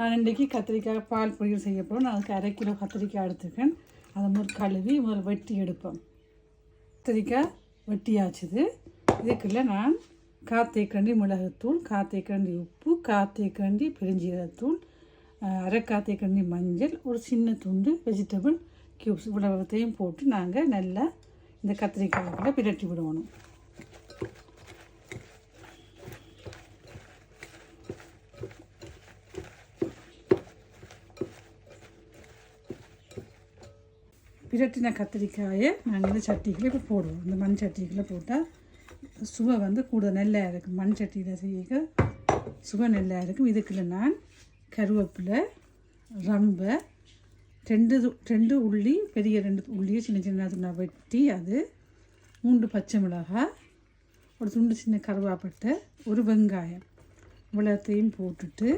நான் இன்றைக்கி கத்திரிக்காய் பால் பொரியல் செய்ய போகிறோம் நான் அதுக்கு அரை கிலோ கத்திரிக்காய் எடுத்துருக்கேன். அதை முதல் கழுவி முதல் வெட்டி எடுப்பேன் கத்திரிக்காய் வெட்டியாச்சுது. இதுக்குள்ள நான் காத்தேக்கண்டி மிளகுத்தூள் காத்தேக்கண்டி உப்பு காத்தேக்கண்டி பெருஞ்சீரகத்தூள் அரை காத்தேக்கண்டி மஞ்சள் ஒரு சின்ன துண்டு வெஜிடபிள் க்யூப்ஸ் இவ்வளவுத்தையும் போட்டு நாங்கள் நல்லா இந்த கத்திரிக்காய்க்குள்ளே பிரட்டி விடணும். பிரட்டின கத்திரிக்காயை நாங்கள் இந்த சட்டிக்குள்ளே இப்போ போடுவோம். இந்த மண் சட்டிக்குள்ளே போட்டால் சுவை வந்து கூட நல்லா இருக்கும். மண் சட்டியில் செய்ய சுவை நல்லா இருக்கும். இதுக்குள்ள நான் கருவேப்பிலை ரம்பை ரெண்டு ரெண்டு உள்ளி பெரிய ரெண்டு உள்ளியை சின்ன சின்ன துண்டா வெட்டி அது மூன்று பச்சை மிளகாய் ஒரு துண்டு சின்ன கருவாப்பட்டை ஒரு வெங்காயம். இவ்வளோத்தையும் போட்டுட்டு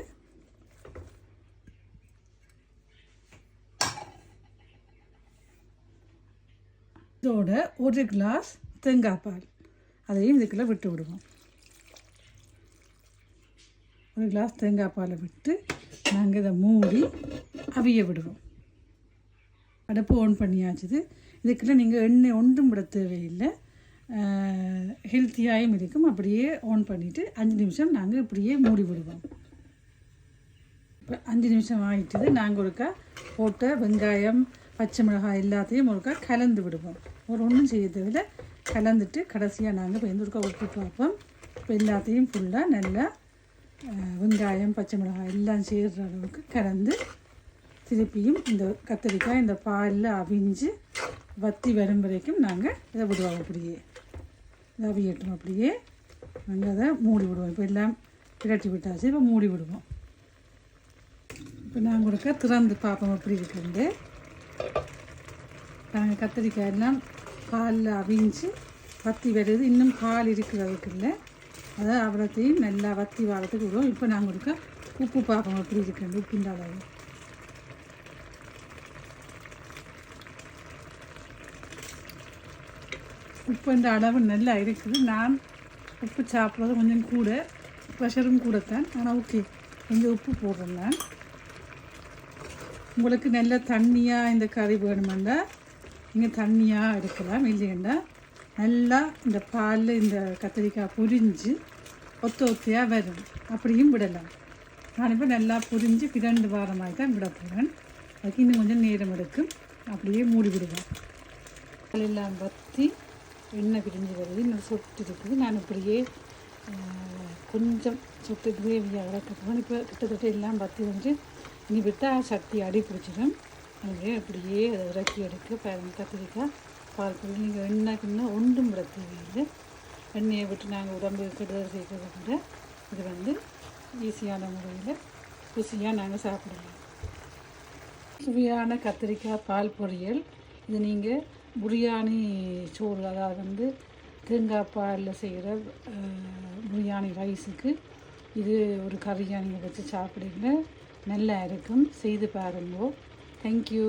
இதோட ஒரு கிளாஸ் தேங்காய் பால். அதையும் இதுக்குள்ளே விட்டு விடுவோம். ஒரு கிளாஸ் தேங்காய் பாலை விட்டு நாங்கள் இதை மூடி அவிய விடுவோம். அடுப்பு ஆன் பண்ணியாச்சுது. இதுக்குள்ளே நீங்கள் எண்ணெய் ஒன்றும் விட தேவையில்லை. ஹெல்த்தியாகவும் இருக்கும். அப்படியே ஆன் பண்ணிவிட்டு அஞ்சு நிமிஷம் நாங்கள் இப்படியே மூடி விடுவோம். இப்போ அஞ்சு நிமிஷம் ஆகிட்டது நாங்கள் ஒருக்கா போட்ட வெங்காயம் பச்சை மிளகாய் எல்லாத்தையும் ஒருக்கா கலந்து விடுவோம். ஒரு ஒன்றும் செய்ய தேவையில்ல கலந்துட்டு கடைசியாக நாங்கள் இப்போ எந்த ஒருக்கா உப்பு பார்ப்போம் இப்போ எல்லாத்தையும் ஃபுல்லாக நல்லா வெங்காயம் பச்சை மிளகாய் எல்லாம் சேர்கிற அளவுக்கு கலந்து திருப்பியும் இந்த கத்திரிக்காய் இந்த பாலில் அவிஞ்சு வத்தி வரும் வரைக்கும் நாங்கள் இதை விடுவோம் அப்படியே. இதை அவியட்டும் அப்படியே. நாங்கள் அதை மூடி விடுவோம். இப்போ எல்லாம் பிரட்டி விட்டாச்சு. இப்போ மூடி விடுவோம். இப்போ நாங்கள் ஒருக்கா திறந்து பார்ப்போம் எப்படி இருக்குண்டு நாங்கள் கத்திரிக்காய் எல்லாம் பாலில் அவிஞ்சு வத்தி வருது. இன்னும் பால் இருக்கிறதுக்கு இல்லை. அதை அவ்வளோத்தையும் நல்லா வத்தி வாரத்துக்கு விடுவோம். இப்போ நாங்கள் ஒருக்கா உப்பு பார்ப்போம். எப்படி இருக்குது உப்புண்ட அளவு உப்பு இந்த அளவு நல்லா இருக்குது. நான் உப்பு சாப்பிட்றது கொஞ்சம் கூட ப்ரெஷரும் கூடத்தான். ஆனால் ஓகே கொஞ்சம் உப்பு போடுறேன் நான். உங்களுக்கு நல்ல தண்ணியாக இந்த கறி வேணுமெண்டா இங்கே தண்ணியாக எடுக்கலாம் இல்லையண்டா நல்லா இந்த பால் இந்த கத்திரிக்காய் புரிஞ்சு ஒத்த ஒத்தையாக வரும். அப்படியும் விடலாம். நான் இப்போ நல்லா புரிஞ்சு இரண்டு வாரமாக தான் விட போகிறேன் அதுக்கு இன்னும் கொஞ்சம் நேரம் எடுக்கும். அப்படியே மூடி விடுவேன். எல்லாம் வற்றி எண்ணெய் பிரிஞ்சு வருது. இன்னும் சொட்டு இருக்குது. நான் இப்படியே கொஞ்சம் சொட்டு கிரேவியாக இறக்கணும் இப்போ கிட்டத்தட்ட எல்லாம் வற்றி வந்து இனி விட்டால் சட்டி அடி பிடிச்சிடும். அப்படியே அப்படியே இறக்கி எடுக்க பாருங்க கத்திரிக்காய் பால் பண்ணி நீங்கள் எண்ணெய்க்குன்னா ஒன்றும் விட தேவையில்லை. எண்ணெயை விட்டு நாங்கள் உடம்பு கெடுதல் செய்கிறத விட இது வந்து ஈஸியான முறையில் ருசியாக நாங்கள் சாப்பிடலாம். சுவையான கத்திரிக்காய் பால் பொரியல். இது நீங்கள் பிரியாணி சோறு அதாவது வந்து தேங்காய் பாலில் செய்கிற பிரியாணி ரைஸுக்கு இது ஒரு கறியாக நீங்கள் வச்சு சாப்பிடுங்க. நல்லா இருக்கும். செய்து பாருங்கோ. தேங்க்யூ